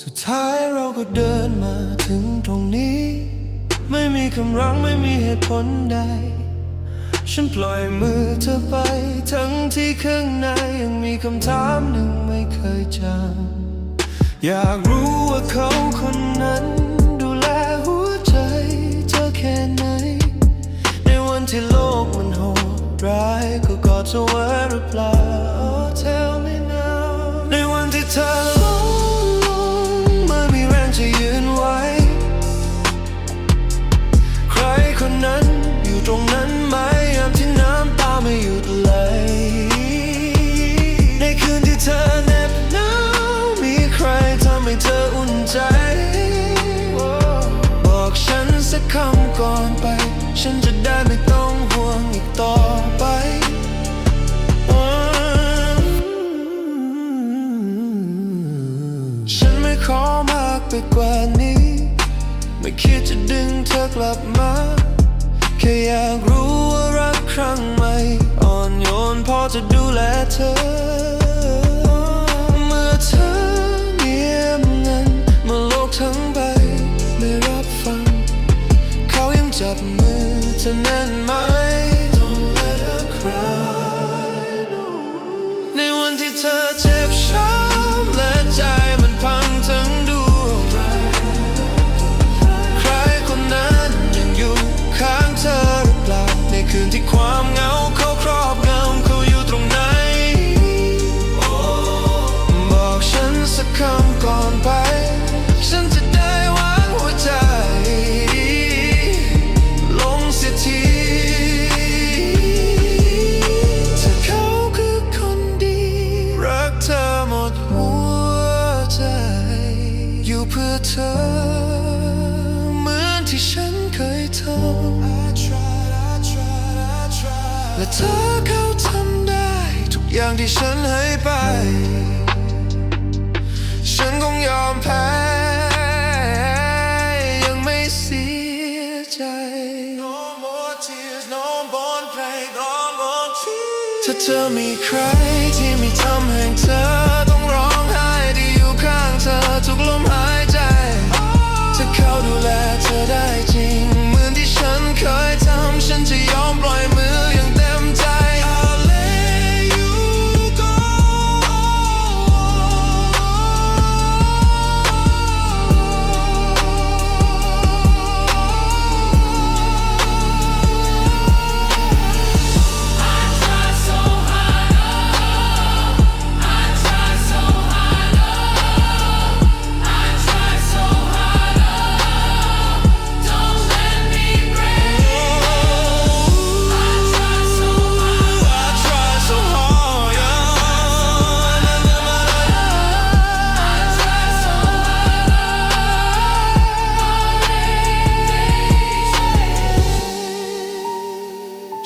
สุดท้ายเราก็เดินมาถึงตรงนี้ ไม่มีคำร้องไม่มีเหตุผลใด ฉันปล่อยมือเธอไป ทั้งที่ข้างในยังมีคำถามหนึ่งไม่เคยจำอยากรู้ว่าเขาคนนั้นดูแลหัวใจเธอแค่ไหน ในวันที่โลกมันโหดร้ายก็กอดเธอไว้หรือเปล่า นั้นอยู่ตรงนั้นไหมยามที่น้ำตาไม่หยุดไหลในคืนที่เธอเหน็บหนาวมีใครทำให้เธออุ่นใจ บอกฉันสักคำก่อนไป ฉันจะได้ไม่ต้องห่วงอีกต่อไปฉันไม่ขอมากไปกว่านี้ ไม่คิดจะดึงเธอกลับมา แค่อยากรู้ว่ารักครั้งใหม่ อ่อนโยนพอจะดูแลเธอ เมื่อเธอเงียบงันเมื่อโลกทั้งใบไม่รับฟัง เขายังจับมือเธอแน่นไหม Don't let her cry no ในวันที่เธอเจ็บ เพื่อเธอ เหมือนที่ฉันเคยทำและเธอเขาทำได้ ทุกอย่างที่ฉันให้ไป ฉันคงยอมแพ้ ยังไม่เสียใจ No more tears no more pain no more tears ถ้าเธอมีใครที่ไม่ทำให้เธอ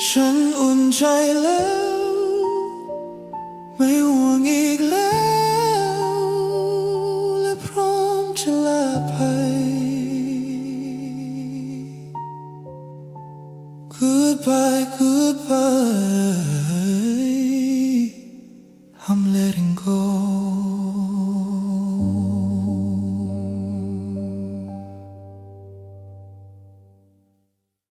ฉันอุ่นใจแล้ว ไม่ห่วงอีกแล้ว และพร้อมจะลาไป Goodbye, goodbye